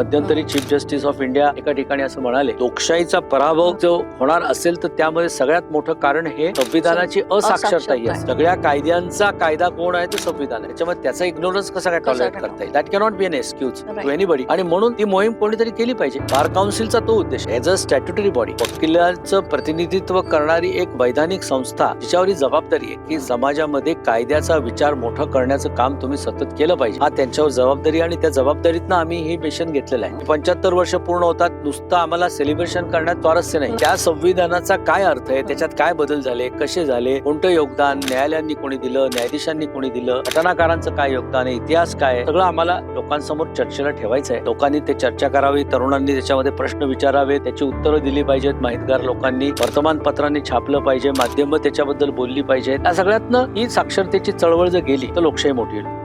मध्यंतरी chief justice of India एका ठिकाणी असं म्हणाले लोकशाहीचा पराभव जो होणार असेल तर त्यामध्ये सगळ्यात मोठं कारण हे संविधानाची असाक्षरता ही आहे. सगळ्या कायद्यांचा कायदा कोण आहे तो संविधान आहे. त्याच्यामुळे त्याचा इग्नोरन्स कसा काय टॉलरेट करता येईल? That cannot be an excuse. To anybody आणि म्हणून ती मोहीम कोणीतरी केली पाहिजे. बार काउन्सिलचा तो उद्देश. एज अ स्टॅट्युटरी बॉडी वकिलांचं प्रतिनिधित्व करणारी एक वैधानिक संस्था जिच्यावर जबाबदारी आहे की समाजामध्ये कायद्याचा विचार मोठं करण्याचं काम तुम्ही सतत केलं पाहिजे. हा त्यांच्यावर जबाबदारी आणि त्या जबाबदारीतनं आम्ही हे मिशन घेतलेलं आहे. पंच्याहत्तर वर्ष पूर्ण होतात. नुसतं आम्हाला सेलिब्रेशन करण्यात स्वारस्य नाही. त्या संविधानाचा काय अर्थ आहे? त्याच्यात काय बदल झाले? कसे झाले? कोणतं योगदान? न्यायालयांनी कोणी दिलं? न्यायाधीशांनी कोणी दिलं? घटनाकारांचं काय योगदान आहे? इतिहास काय सगळं आम्हाला लोकांसमोर चर्चेला ठेवायचं आहे. लोकांनी ते चर्चा करावी. तरुणांनी त्याच्यामध्ये प्रश्न विचारावे. त्याची उत्तरं दिली पाहिजेत माहितगार लोकांनी. वर्तमानपत्रांनी छापलं पाहिजे. माध्यम त्याच्याबद्दल बोलली पाहिजेत. या सगळ्यातनं ही साक्षरतेची चळवळ जर गेली तर लोकशाही मोठी होईल.